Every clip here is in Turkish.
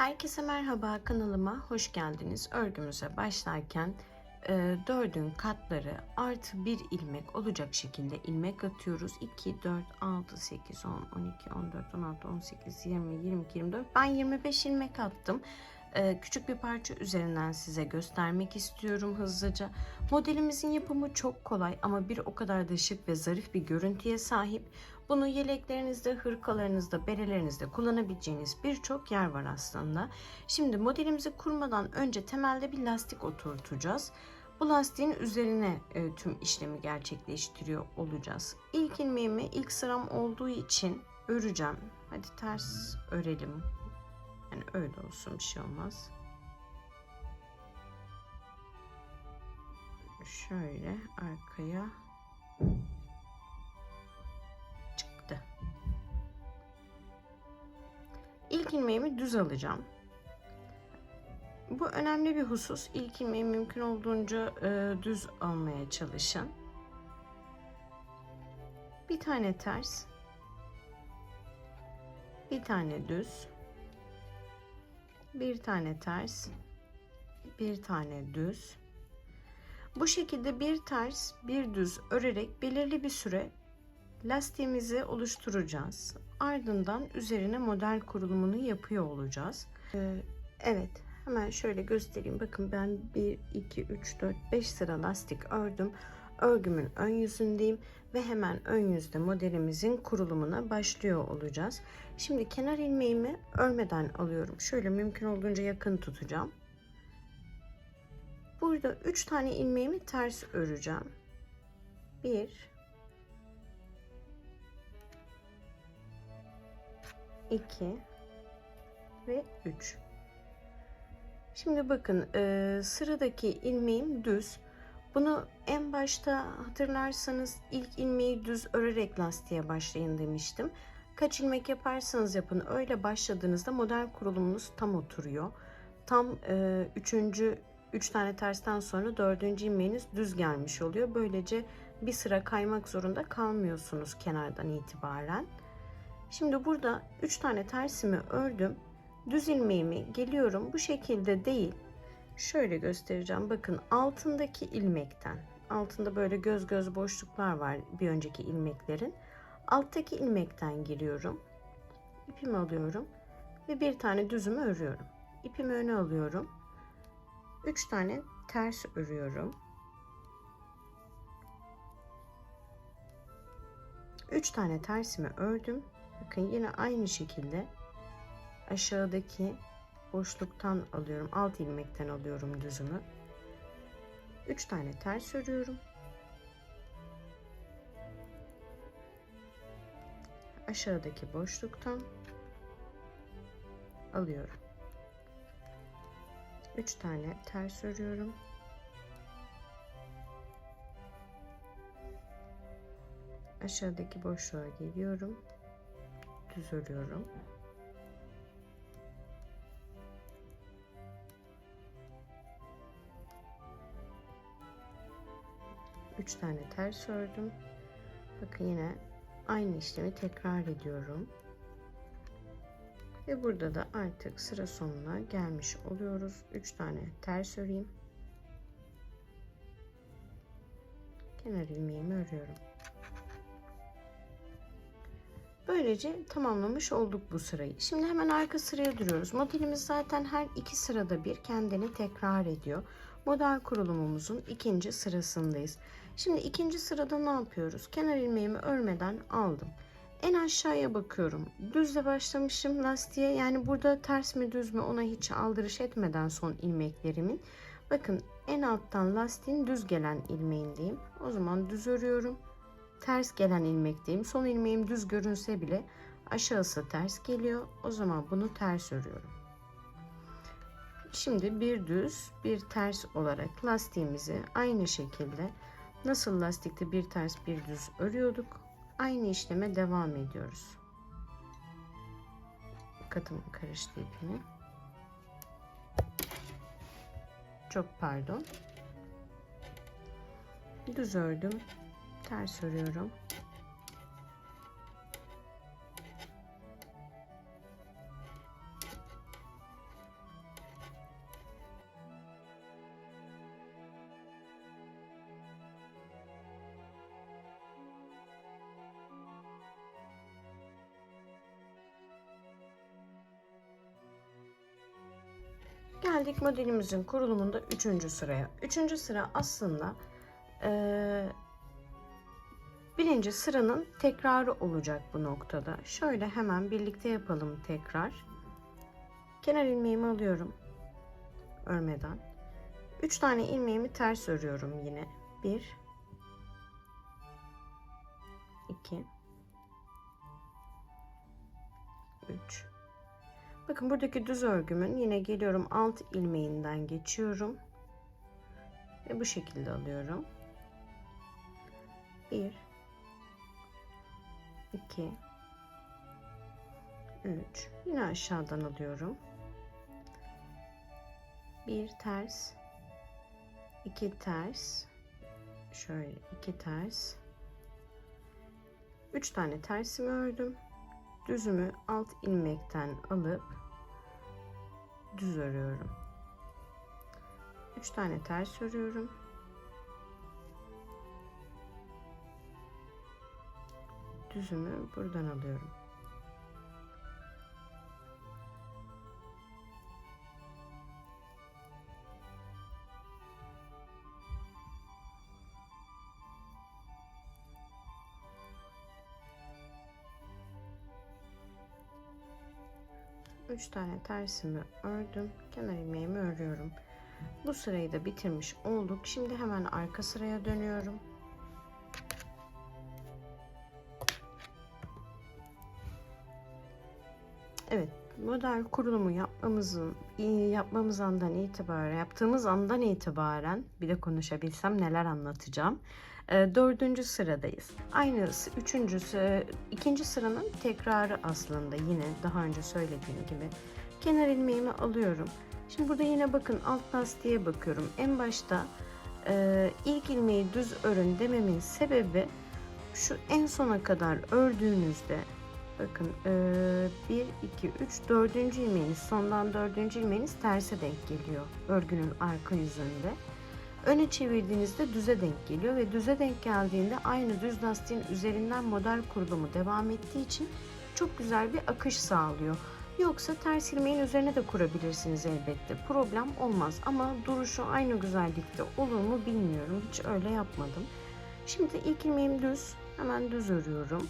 Herkese merhaba kanalıma hoş geldiniz. Örgümüze başlarken e, dördün katları artı bir ilmek olacak şekilde ilmek atıyoruz. 2, 4, 6, 8, 10, 12, 14, 16, 18, 20, 22, 24. Ben 25 ilmek attım. E, küçük bir parça üzerinden size göstermek istiyorum hızlıca. Modelimizin yapımı çok kolay ama bir o kadar da şık ve zarif bir görüntüye sahip. Bunu yeleklerinizde, hırkalarınızda, berelerinizde kullanabileceğiniz birçok yer var aslında. Şimdi modelimizi kurmadan önce temelde bir lastik oturtacağız. Bu lastiğin üzerine e, tüm işlemi gerçekleştiriyor olacağız. İlk ilmeğimi ilk sıram olduğu için öreceğim. Hadi ters örelim. Yani öyle olsun bir şey olmaz. Şöyle arkaya İlk ilmeğimi düz alacağım. Bu önemli bir husus. İlk ilmeği mümkün olduğunca e, düz almaya çalışın. Bir tane ters. Bir tane düz. Bir tane ters. Bir tane düz. Bu şekilde bir ters, bir düz örerek belirli bir süre lastiğimizi oluşturacağız. Ardından üzerine model kurulumunu yapıyor olacağız. Ee, evet hemen şöyle göstereyim. Bakın ben 1, 2, 3, 4, 5 sıra lastik ördüm. Örgümün ön yüzündeyim ve hemen ön yüzde modelimizin kurulumuna başlıyor olacağız. Şimdi kenar ilmeğimi örmeden alıyorum. Şöyle mümkün olduğunca yakın tutacağım. Burada 3 tane ilmeğimi ters öreceğim. 1 2 ve 3. Şimdi bakın e, sıradaki ilmeğim düz. Bunu en başta hatırlarsanız ilk ilmeği düz örerek lastiğe başlayın demiştim. Kaç ilmek yaparsanız yapın öyle başladığınızda model kurulumunuz tam oturuyor. Tam e, üçüncü üç tane tersten sonra dördüncü ilmeğiniz düz gelmiş oluyor. Böylece bir sıra kaymak zorunda kalmıyorsunuz kenardan itibaren. Şimdi burada 3 tane tersimi ördüm. Düz ilmeğimi geliyorum. Bu şekilde değil. Şöyle göstereceğim. Bakın altındaki ilmekten. Altında böyle göz göz boşluklar var bir önceki ilmeklerin. Alttaki ilmekten giriyorum. İpimi alıyorum ve bir tane düzümü örüyorum. İpimi öne alıyorum. 3 tane ters örüyorum. 3 tane tersimi ördüm. Bakın yine aynı şekilde aşağıdaki boşluktan alıyorum. Alt ilmekten alıyorum düzümü. 3 tane ters örüyorum. Aşağıdaki boşluktan alıyorum. 3 tane ters örüyorum. Aşağıdaki boşluğa geliyorum düz örüyorum. Üç tane ters ördüm. Bakın yine aynı işlemi tekrar ediyorum. Ve burada da artık sıra sonuna gelmiş oluyoruz. Üç tane ters öreyim. Kenar ilmeğimi örüyorum. Böylece tamamlamış olduk bu sırayı. Şimdi hemen arka sıraya duruyoruz. Modelimiz zaten her iki sırada bir kendini tekrar ediyor. Model kurulumumuzun ikinci sırasındayız. Şimdi ikinci sırada ne yapıyoruz? Kenar ilmeğimi örmeden aldım. En aşağıya bakıyorum. Düzle başlamışım lastiğe. Yani burada ters mi düz mü ona hiç aldırış etmeden son ilmeklerimin. Bakın en alttan lastiğin düz gelen ilmeğindeyim. O zaman düz örüyorum ters gelen ilmekteyim. Son ilmeğim düz görünse bile aşağısı ters geliyor. O zaman bunu ters örüyorum. Şimdi bir düz bir ters olarak lastiğimizi aynı şekilde nasıl lastikte bir ters bir düz örüyorduk aynı işleme devam ediyoruz. Katım karıştı ipini. Çok pardon. Düz ördüm ters örüyorum. Geldik modelimizin kurulumunda 3. sıraya. 3. sıra aslında birinci sıranın tekrarı olacak bu noktada. Şöyle hemen birlikte yapalım tekrar. Kenar ilmeğimi alıyorum örmeden. Üç tane ilmeğimi ters örüyorum yine. Bir, iki, üç. Bakın buradaki düz örgümün yine geliyorum alt ilmeğinden geçiyorum. Ve bu şekilde alıyorum. 1 2 3 Yine aşağıdan alıyorum. Bir ters 2 ters şöyle 2 ters 3 tane tersimi ördüm. Düzümü alt ilmekten alıp düz örüyorum. 3 tane ters örüyorum. Düzümü buradan alıyorum. Üç tane tersimi ördüm. Kenar ilmeğimi örüyorum. Bu sırayı da bitirmiş olduk. Şimdi hemen arka sıraya dönüyorum. Model kurulumu yapmamızın yapmamız andan itibaren, yaptığımız andan itibaren bir de konuşabilsem neler anlatacağım. E, dördüncü sıradayız. Aynısı üçüncüsü, ikinci sıranın tekrarı aslında yine daha önce söylediğim gibi. Kenar ilmeğimi alıyorum. Şimdi burada yine bakın alt lastiğe bakıyorum. En başta e, ilk ilmeği düz örün dememin sebebi şu en sona kadar ördüğünüzde bakın e, 1, 2, 3, 4. ilmeğiniz sondan 4. ilmeğiniz terse denk geliyor örgünün arka yüzünde. Öne çevirdiğinizde düze denk geliyor ve düze denk geldiğinde aynı düz lastiğin üzerinden model kurulumu devam ettiği için çok güzel bir akış sağlıyor. Yoksa ters ilmeğin üzerine de kurabilirsiniz elbette. Problem olmaz ama duruşu aynı güzellikte olur mu bilmiyorum. Hiç öyle yapmadım. Şimdi ilk ilmeğim düz. Hemen düz örüyorum.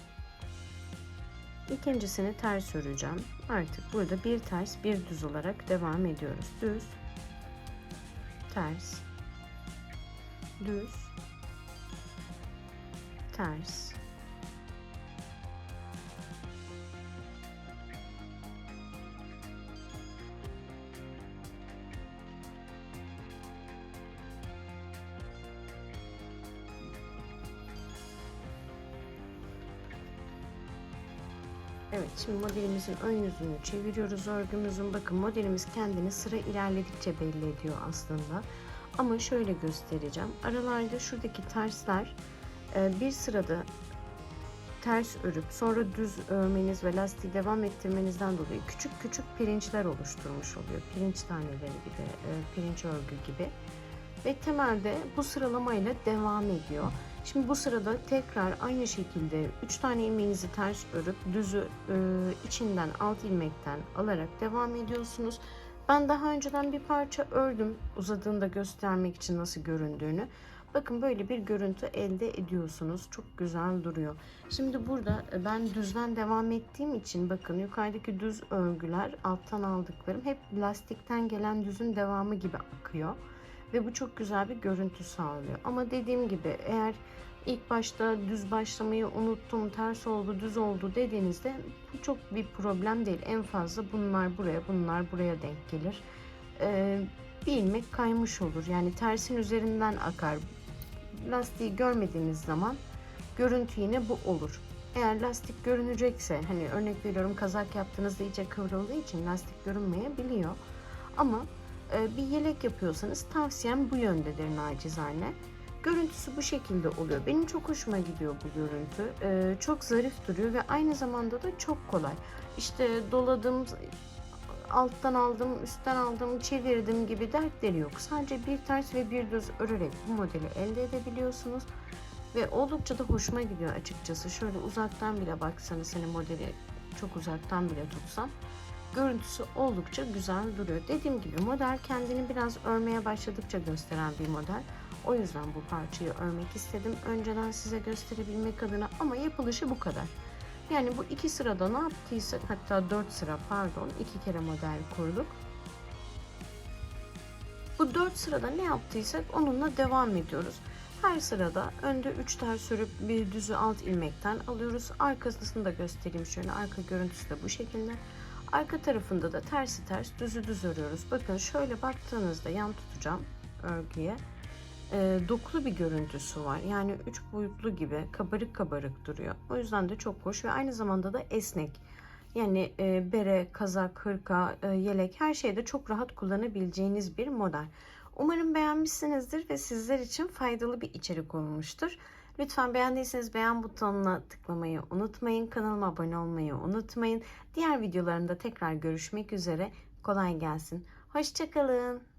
İkincisini ters öreceğim. Artık burada bir ters bir düz olarak devam ediyoruz. Düz, ters, düz, ters, Evet şimdi modelimizin ön yüzünü çeviriyoruz örgümüzün. Bakın modelimiz kendini sıra ilerledikçe belli ediyor aslında. Ama şöyle göstereceğim. Aralarda şuradaki tersler e, bir sırada ters örüp sonra düz örmeniz ve lastiği devam ettirmenizden dolayı küçük küçük pirinçler oluşturmuş oluyor. Pirinç taneleri gibi, e, pirinç örgü gibi. Ve temelde bu sıralamayla devam ediyor. Şimdi bu sırada tekrar aynı şekilde 3 tane ilmeğinizi ters örüp düzü e, içinden alt ilmekten alarak devam ediyorsunuz. Ben daha önceden bir parça ördüm uzadığında göstermek için nasıl göründüğünü. Bakın böyle bir görüntü elde ediyorsunuz. Çok güzel duruyor. Şimdi burada e, ben düzden devam ettiğim için bakın yukarıdaki düz örgüler alttan aldıklarım hep lastikten gelen düzün devamı gibi akıyor. Ve bu çok güzel bir görüntü sağlıyor. Ama dediğim gibi eğer ilk başta düz başlamayı unuttum, ters oldu, düz oldu dediğinizde bu çok bir problem değil. En fazla bunlar buraya, bunlar buraya denk gelir. Ee, bir ilmek kaymış olur. Yani tersin üzerinden akar. Lastiği görmediğiniz zaman görüntü yine bu olur. Eğer lastik görünecekse, hani örnek veriyorum kazak yaptığınızda iyice kıvrıldığı için lastik görünmeyebiliyor. Ama bir yelek yapıyorsanız tavsiyem bu yöndedir nacizane. Görüntüsü bu şekilde oluyor. Benim çok hoşuma gidiyor bu görüntü. E, çok zarif duruyor ve aynı zamanda da çok kolay. İşte doladım, alttan aldım, üstten aldım, çevirdim gibi dertleri yok. Sadece bir ters ve bir düz örerek bu modeli elde edebiliyorsunuz. Ve oldukça da hoşuma gidiyor açıkçası. Şöyle uzaktan bile baksanız hani modeli çok uzaktan bile tutsam görüntüsü oldukça güzel duruyor. Dediğim gibi model kendini biraz örmeye başladıkça gösteren bir model. O yüzden bu parçayı örmek istedim. Önceden size gösterebilmek adına ama yapılışı bu kadar. Yani bu iki sırada ne yaptıysak hatta dört sıra pardon iki kere model kurduk. Bu dört sırada ne yaptıysak onunla devam ediyoruz. Her sırada önde 3 ters sürüp bir düzü alt ilmekten alıyoruz. Arkasını da göstereyim şöyle. Arka görüntüsü de bu şekilde. Arka tarafında da tersi ters düzü düz örüyoruz. Bakın şöyle baktığınızda yan tutacağım örgüye. E, dokulu bir görüntüsü var. Yani üç boyutlu gibi kabarık kabarık duruyor. O yüzden de çok hoş ve aynı zamanda da esnek. Yani e, bere, kazak, hırka, e, yelek her şeyde çok rahat kullanabileceğiniz bir model. Umarım beğenmişsinizdir ve sizler için faydalı bir içerik olmuştur. Lütfen beğendiyseniz beğen butonuna tıklamayı unutmayın. Kanalıma abone olmayı unutmayın. Diğer videolarımda tekrar görüşmek üzere. Kolay gelsin. Hoşçakalın.